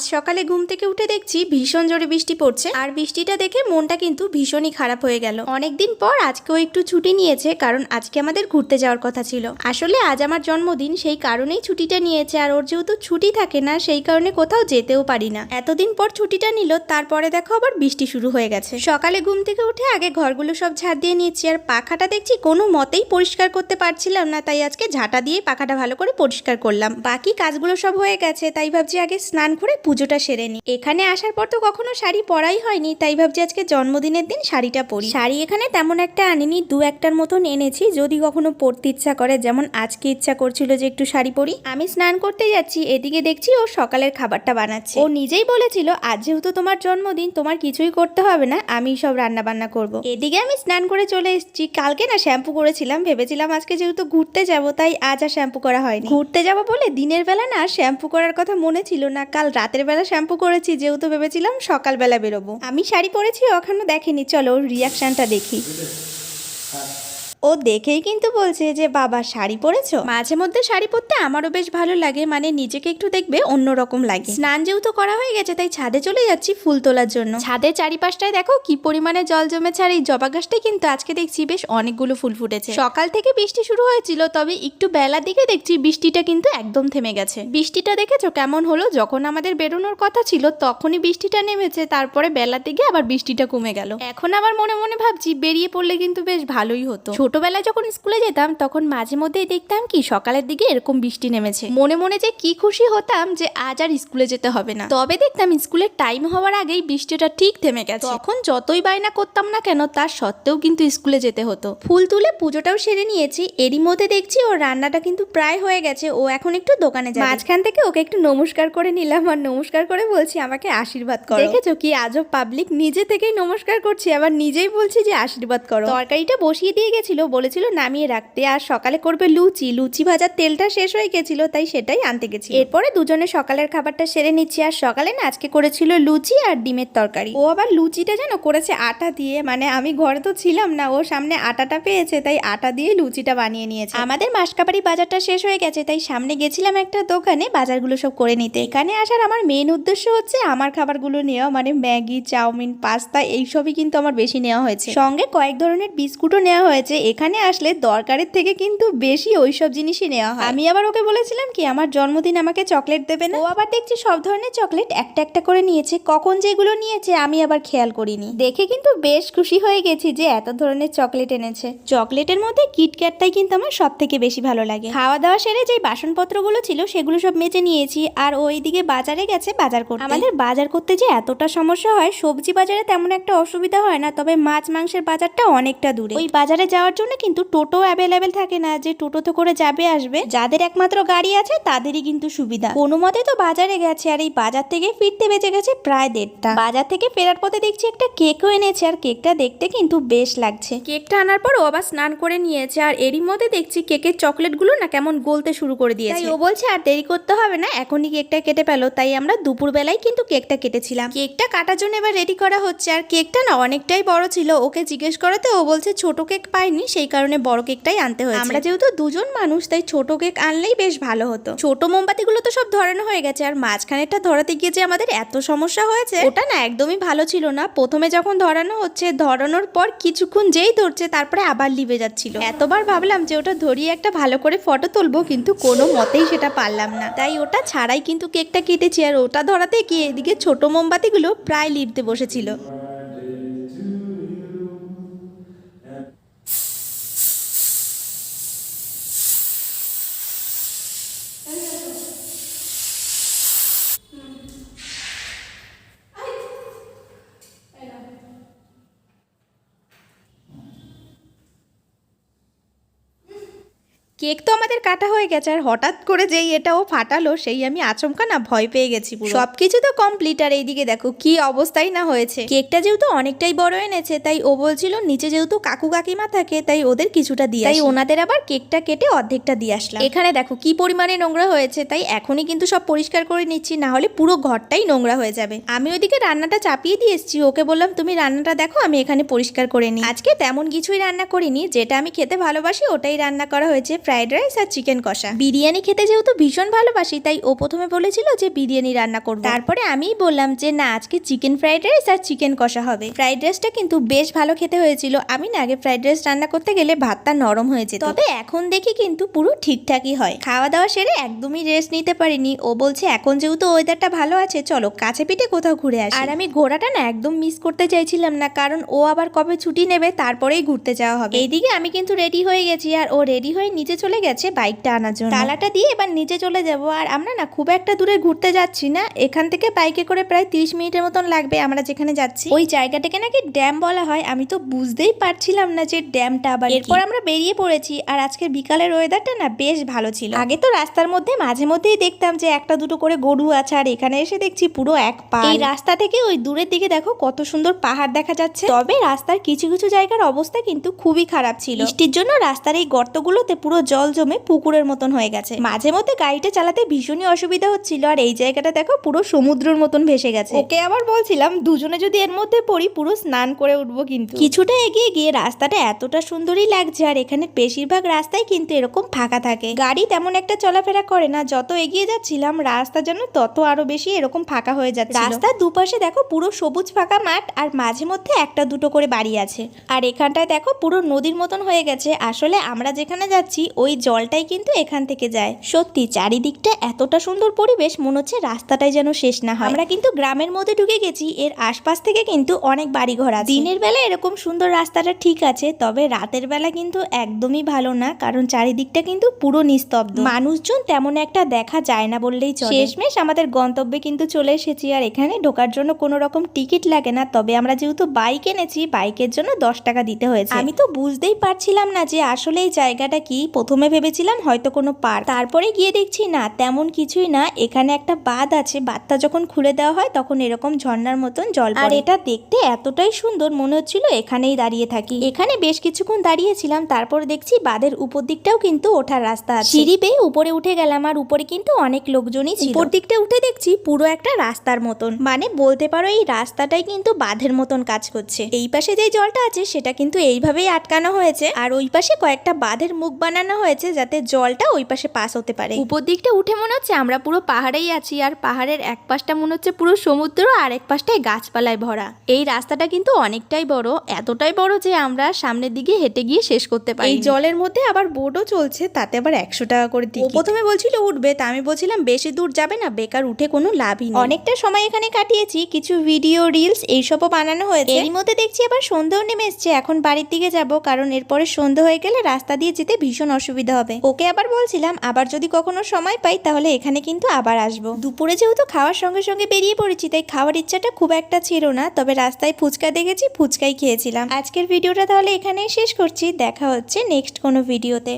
আজ সকালে ঘুম থেকে উঠে দেখছি ভীষণ জোরে বৃষ্টি পড়ছে, আর বৃষ্টিটা দেখে মনটা কিন্তু ভীষণই খারাপ হয়ে গেল। অনেকদিন পর আজকেও একটু ছুটি নিয়েছে, কারণ আজকে আমাদের ঘুরতে যাওয়ার কথা ছিল। আসলে আজ আমার জন্মদিন, সেই কারণেই ছুটিটা নিয়েছে, আর ওর যেহেতু ছুটি থাকে না, সেই কারণে কোথাও যেতেও পারি না। এতদিন পর ছুটিটা নিল, তারপরে দেখো আবার বৃষ্টি শুরু হয়ে গেছে। সকালে ঘুম থেকে উঠে আগে ঘরগুলো সব ঝাড় দিয়ে নিয়েছি, আর পাখাটা দেখছি কোনো মতেই পরিষ্কার করতে পারছিলাম না, তাই আজকে ঝাঁটা দিয়ে পাখাটা ভালো করে পরিষ্কার করলাম। বাকি কাজগুলো সব হয়ে গেছে, তাই ভাবছি আগে স্নান করে পুজোটা সেরে নি। এখানে আসার পর তো কখনো শাড়ি পরাই হয়নি, তাই ভাবছি আজকে জন্মদিনের দিন শাড়িটা পরি। শাড়ি এখানে তেমন একটা আনিনি, দু একটার মতন এনেছি, যদি কখনো পরতে ইচ্ছা করে, যেমন আজকে ইচ্ছা করছিল যে একটু শাড়ি পরি। আমি স্নান করতে যাচ্ছি, এদিকে দেখছি ও সকালের খাবারটা বানাচ্ছে। ও নিজেই বলেছিল, আজ যেহেতু তোমার জন্মদিন, তোমার কিছুই করতে হবে না আমি সব রান্না বান্না করব। এদিকে আমি স্নান করে চলে এসেছি। কালকে না শ্যাম্পু করেছিলাম, ভেবেছিলাম আজকে যেহেতু ঘুরতে যাব, তাই আজ আর শ্যাম্পু করা হয়নি। ঘুরতে যাব বলে দিনের বেলা না শ্যাম্পু করার কথা মনে ছিল না, কাল রাতের বেলা শ্যাম্পু করেছি, যেহেতু ভেবেছিলাম সকালবেলা বেরোবো। আমি শাড়ি পরেছি ওখানে দেখেনি। চলো রিয়াকশানটা দেখি। ও দেখেই কিন্তু বলছে যে বাবা শাড়ি পরেছো? মাঝে মধ্যে শাড়ি পরতে আমারও বেশ ভালো লাগে মানে নিজেকে একটু দেখবে অন্যরকম লাগে। স্নান যেহেতু করা হয়ে গেছে তাই ছাদে চলে যাচ্ছি ফুল তোলার জন্য। ছাদের চারিপাশটায় দেখো কি পরিমাণে জল জমেছে আর এই জবা গাছটাই কিন্তু আজকে দেখছি বেশ অনেকগুলো ফুল ফুটেছে। সকাল থেকে বৃষ্টি শুরু হয়েছিল তবে একটু বেলার দিকে দেখছি বৃষ্টিটা কিন্তু একদম থেমে গেছে। বৃষ্টিটা দেখেছ কেমন হলো? যখন আমাদের বেরোনোর কথা ছিল তখনই বৃষ্টিটা নেমেছে তারপরে বেলার দিকে আবার বৃষ্টিটা কমে গেল। এখন আবার মনে মনে ভাবছি বেরিয়ে পড়লে কিন্তু বেশ ভালোই হতো। ছোটবেলায় যখন স্কুলে যেতাম, তখন মাঝে মধ্যেই দেখতাম কি, সকালের দিকে এরকম বৃষ্টি নেমেছে। মনে মনে যে কি খুশি হতাম যে আজ আর স্কুলে যেতে হবে না। তবে দেখতাম স্কুলের টাইম হওয়ার আগেই বৃষ্টিটা ঠিক থেমে গেছে। তখন যতই বায়না করতাম না কেন তার সত্ত্বেও কিন্তু স্কুলে যেতে হতো। ফুল তুলে পুজোটাও সেরে নিয়েছি। এরই মধ্যে দেখছি ওর রান্নাটা কিন্তু প্রায় হয়ে গেছে। ও এখন একটু দোকানে যাবে। মাঝখান থেকে ওকে একটু নমস্কার করে নিলাম আর নমস্কার করে বলছি, আমাকে আশীর্বাদ করো। দেখেছ কি আজব পাবলিক নিজে থেকেই নমস্কার করছি, আবার নিজেই বলছি যে আশীর্বাদ করো। তরকারিটা বসিয়ে দিয়ে গেছিল বলেছিল নামিয়ে রাখতে আর সকালে করবে লুচি। লুচি ভাজার তেলটা শেষ হয়ে গেছিল, তাই সেটাই আনতে গেছি এরপরে দুজনে সকালের খাবারটা সেরে নিচ্ছি। আর সকালে না আজকে করেছিল লুচি আর ডিমের তরকারি। ও আবার লুচিটা যেন করেছে আটা দিয়ে। মানে আমি ঘরে তো ছিলাম না, ও সামনে আটাটা পেয়েছে, তাই আটা দিয়ে লুচিটা বানিয়ে নিয়েছে। আমাদের মাসকাবাড়ি বাজারটা শেষ হয়ে গেছে, তাই সামনে গেছিলাম একটা দোকানে বাজারগুলো সব করে নিতে। এখানে আসার আমার মেন উদ্দেশ্য হচ্ছে আমার খাবারগুলো নেওয়া। মানে ম্যাগি, চাউমিন, পাস্তা, এইসবই কিন্তু আমার বেশি নেওয়া হয়েছে। সঙ্গে কয়েক ধরনের বিস্কুটও নেওয়া হয়েছে। এখানে আসলে দরকারের থেকে কিন্তু বেশি ওইসব জিনিসই নেওয়া হয়। আমি আবার ওকে বলেছিলাম কি, আমার জন্মদিন আমাকে চকলেট দেবে না? ও আবার দেখছি সব ধরনের চকলেট একটা একটা করে নিয়েছে। কখন যেগুলো নিয়েছে আমি আবার খেয়াল করিনি। দেখে কিন্তু বেশ খুশি হয়ে গেছি যে এত ধরনের চকলেট এনেছে। চকলেটের মধ্যে কিটক্যাটটাই কিন্তু আমার সব থেকে বেশি ভালো লাগে। খাওয়া দাওয়া সেরে যে বাসনপত্রগুলো ছিল সেগুলো সব মেজে নিয়েছি আর ওই দিকে বাজারে গেছে বাজার করতে। আমাদের বাজার করতে যে এতটা সমস্যা হয়, সবজি বাজারে তেমন একটা অসুবিধা হয় না, তবে মাছ মাংসের বাজারটা অনেকটা দূরে। ওই বাজারে যাওয়ার জন্য কিন্তু টোটো অ্যাভেলেবেল থাকে না যে টোটোতে করে যাবে আসবে। যাদের একমাত্র গাড়ি আছে তাদেরই কিন্তু সুবিধা। কোনো মতে তো বাজারে গেছে আর এই বাজার থেকে ফিরতে বেঁচে গেছে প্রায় দেড়টা। বাজার থেকে ফেরার পথে দেখছি একটা কেকও এনেছে আর কেকটা দেখতে কিন্তু বেশ লাগছে। কেকটা আনার পর ও আবার স্নান করে নিয়েছে আর এরই মধ্যে দেখছি কেকের চকলেটগুলো না কেমন গলতে শুরু করে দিয়েছে। তাই ও বলছে আর দেরি করতে হবে না এখনই কেকটা কেটে পেল তাই আমরা দুপুর বেলায় কিন্তু কেকটা কেটেছিলাম। কেকটা কাটার জন্য এবার রেডি করা হচ্ছে আর কেকটা না অনেকটাই বড় ছিল। ওকে জিজ্ঞেস করাতে ও বলছে ছোট কেক পাইনি সেই কারণে বড় কেকটাই আনতে হয়েছে। আমরা যেহেতু দুজন মানুষ তাই ছোট কেক আনলেই বেশ ভালো হতো। ছোট মোমবাতিগুলো তো সব ধরানো হয়ে গেছে আর মাঝখানেরটা ধরাতে গিয়ে যে আমাদের এত সমস্যা হয়েছে ওটা না একদমই ভালো ছিল না। প্রথমে যখন ধরানো হচ্ছে ধরানোর পর কিছুক্ষণ যেই ধরছে তারপরে আবার লিভে যাচ্ছিল। এতবার ভাবলাম যে ওটা ধরিয়ে একটা ভালো করে ফটো তুলবো কিন্তু কোনো মতেই সেটা পারলাম না। তাই ওটা ছাড়াই কিন্তু কেকটা কেটেছি আর ওটা ধরাতে গিয়ে এদিকে ছোট মোমবাতিগুলো প্রায় লিভতে বসেছিল। কেক তো আমাদের কাটা হয়ে গেছে আর হঠাৎ করে যেই এটা ও ফাটালো সেই আমি আচমকা না ভয় পেয়ে গেছি পুরো। সবকিছু তো কমপ্লিট আর এইদিকে দেখো কি অবস্থাই না হয়েছে। কেকটা যেহেতু অনেকটাই বড় এনেছে তাই ও বলছিল নিচে যেহেতু কাকু কাকিমা থাকে তাই ওদের কিছুটা দিয়ে তাই ওনাদের আবার কেকটা কেটে অর্ধেকটা দিয়ে আসলাম। এখানে দেখো কি পরিমাণে নোংরা হয়েছে তাই এখনই কিন্তু সব পরিষ্কার করে নিচ্ছি না হলে পুরো ঘরটাই নোংরা হয়ে যাবে। আমি ওইদিকে রান্নাটা চাপিয়ে দিয়ে এসেছি ওকে বললাম তুমি রান্নাটা দেখো আমি এখানে পরিষ্কার করে নিই। আজকে তেমন কিছুই রান্না করিনি যেটা আমি খেতে ভালোবাসি ওটাই রান্না করা হয়েছে। ফ্রাইড রাইস আর চিকেন কষা। বিরিয়ানি খেতে যেহেতু ভীষণ ভালোবাসি, তাই ও প্রথমে বলেছিল যে বিরিয়ানি রান্না করব। তারপরে আমিই বললাম যে, না, আজকে চিকেন ফ্রাইড রাইস আর চিকেন কষা হবে। ফ্রাইড রাইসটা কিন্তু বেশ ভালো খেতে হয়েছিল। আমি না, আগে ফ্রাইড রাইস রান্না করতে গেলে ভাতটা নরম হয়েছে তবে এখন দেখি কিন্তু পুরো ঠিকঠাকই হয়। খাওয়া দাওয়া সেরে একদমই রেস্ট নিতে পারিনি। ও বলছে, এখন যেহেতু ওয়েদারটা ভালো আছে, চলো কাছে পিঠে কোথাও ঘুরে আসি। আর আমি ঘোরাটা না একদম মিস করতে চাইছিলাম না, কারণ ও আবার কবে ছুটি নেবে তারপরেই ঘুরতে যাওয়া হবে। এইদিকে আমি কিন্তু রেডি হয়ে গেছি, আর ও রেডি হয়ে নিচে চলে গেছে বাইকটা আনার জন্য। তালাটা দিয়ে এবার নিচে চলে যাব। আর আমরা না খুব একটা দূরে ঘুরতে যাচ্ছি না। এখান থেকে বাইকে করে প্রায় তিরিশ মিনিটের মতন লাগবে আমরা যেখানে যাচ্ছি। ওই জায়গাটাকে নাকি ড্যাম বলা হয়। আমি তো বুঝতেই পারছিলাম না যে ড্যামটা আবার এরপর আমরা বেরিয়ে পড়েছি। আর আজকে বিকালের ওয়েদারটা না বেশ ভালো ছিল। আগে তো রাস্তার মধ্যে মাঝে মধ্যেই দেখতাম যে একটা দুটো করে গরু আছে। আর এখানে এসে দেখছি পুরো এক পা এই রাস্তা থেকে ওই দূরের দিকে দেখো কত সুন্দর পাহাড় দেখা যাচ্ছে। তবে রাস্তার কিছু কিছু জায়গার অবস্থা কিন্তু খুবই খারাপ ছিল। বৃষ্টির জন্য রাস্তার এই গর্তগুলোতে পুরো জল জমে পুকুরের মতন হয়ে গেছে। মাঝে মধ্যে গাড়িটা চালাতে ভীষণই অসুবিধা হচ্ছিল আর এই জায়গাটা দেখো পুরো সমুদ্রের মতন ভেসে গেছে। ওকে আবার বলছিলাম দুজনে যদি এর মধ্যে পড়ি পুরো স্নান করে উঠবো কিন্তু। কিছুটা এগিয়ে গিয়ে রাস্তাটা এতটা সুন্দরই লাগছে আর এখানে বেশিরভাগ রাস্তায় কিন্তু এরকম ফাঁকা থাকে। গাড়ি তেমন একটা চলাফেরা করে না যত এগিয়ে যাচ্ছিলাম রাস্তা যেন তত আরও বেশি এরকম ফাঁকা হয়ে যাচ্ছে রাস্তার দুপাশে দেখো পুরো সবুজ ফাঁকা মাঠ আর মাঝে মধ্যে একটা দুটো করে বাড়ি আছে। আর এখানটায় দেখো পুরো নদীর মতন হয়ে গেছে। আসলে আমরা যেখানে যাচ্ছি ওই জলটাই কিন্তু এখান থেকে যায়। সত্যি, চারিদিকটা এতটা সুন্দর পরিবেশ, মনে হচ্ছে রাস্তাটাই যেন শেষ না হয়। আমরা কিন্তু গ্রামের মধ্যে ঢুকে গেছি, এর আশপাশ থেকে কিন্তু অনেক বাড়ি ঘর আছে। দিনের বেলা এরকম সুন্দর রাস্তাটা ঠিক আছে, তবে রাতের বেলা কিন্তু একদমই ভালো না, কারণ চারিদিকটা কিন্তু পুরো নিস্তব্ধ। মানুষজন তেমন একটা দেখা যায় না বললেই চলে। শেষমেশ আমাদের গন্তব্যে কিন্তু চলে এসেছি, আর এখানে ঢোকার জন্য কোনো রকম টিকিট লাগে না, তবে আমরা যেহেতু বাইক এনেছি, বাইকের জন্য দশ টাকা দিতে হয়েছে। আমি তো বুঝতেই পারছিলাম না যে আসলে এই জায়গাটা কি প্রথমে ভেবেছিলাম হয়তো কোনো পার্ক। তারপরে গিয়ে দেখছি না তেমন কিছুই না। এখানে একটা বাঁধ আছে। বাঁধটা যখন খুলে দেওয়া হয় তখন এরকম ঝর্ণার মতন জল আর এটা দেখতে এতটাই সুন্দর মনে হচ্ছিল এখানেই দাঁড়িয়ে থাকি। এখানে বেশ কিছুক্ষণ দাঁড়িয়েছিলাম তারপর দেখছি বাঁধের উপর দিকটাও কিন্তু ওঠার রাস্তা আছে। সিঁড়ি বেয়ে উপরে উঠে গেলাম আর উপরে কিন্তু অনেক লোকজনই ছিল। উপর দিকটা উঠে দেখছি পুরো একটা রাস্তার মতন। মানে বলতে পারো এই রাস্তাটাই কিন্তু বাঁধের মতন কাজ করছে। এই পাশে যে জলটা আছে সেটা কিন্তু এইভাবেই আটকানো হয়েছে। আর ওই পাশে কয়েকটা বাঁধের মুখ বানানো হয়েছে যাতে জলটা ওই পাশে পাস হতে পারে। উপর দিকটা উঠে মনে হচ্ছে আমরা পুরো পাহাড়েই আছি আর পাহাড়ের এক পাশটা মনে হচ্ছে পুরো সমুদ্র আর এক পাশটায় গাছপালায় ভরা। এই রাস্তাটা কিন্তু অনেকটাই বড় এতটাই বড় যে আমরা সামনের দিকে হেঁটে গিয়ে শেষ করতে পারি এই জলের মধ্যে আবার বোটও চলছে তাতে আবার একশো টাকা করে দিই প্রথমে বলছিল উঠবে তা আমি বলছিলাম বেশি দূর যাবে না বেকার উঠে কোনো লাভই নেই। অনেকটা সময় এখানে কাটিয়েছি কিছু ভিডিও রিলস এইসবও বানানো হয়েছে। এরই মধ্যে দেখছি আবার সন্ধ্যেও নেমে এসছে এখন বাড়ির দিকে যাব কারণ এরপরে সন্ধ্যে হয়ে গেলে রাস্তা দিয়ে যেতে ভীষণ অসুবিধা হবে। ওকে আবার বলছিলাম, আবার যদি কখনো সময় পাই, তাহলে এখানে কিন্তু আবার আসব। দুপুরে যেহেতু খাওয়ার সঙ্গে সঙ্গে বেরিয়ে পড়েছি, তাই খাওয়ার ইচ্ছাটা খুব একটা ছিল না, তবে রাস্তায় ফুচকা দেখেছি, ফুচকাই খেয়েছিলাম। আজকের ভিডিওটা তাহলে এখানেই শেষ করছি, দেখা হচ্ছে নেক্সট কোনো ভিডিওতে।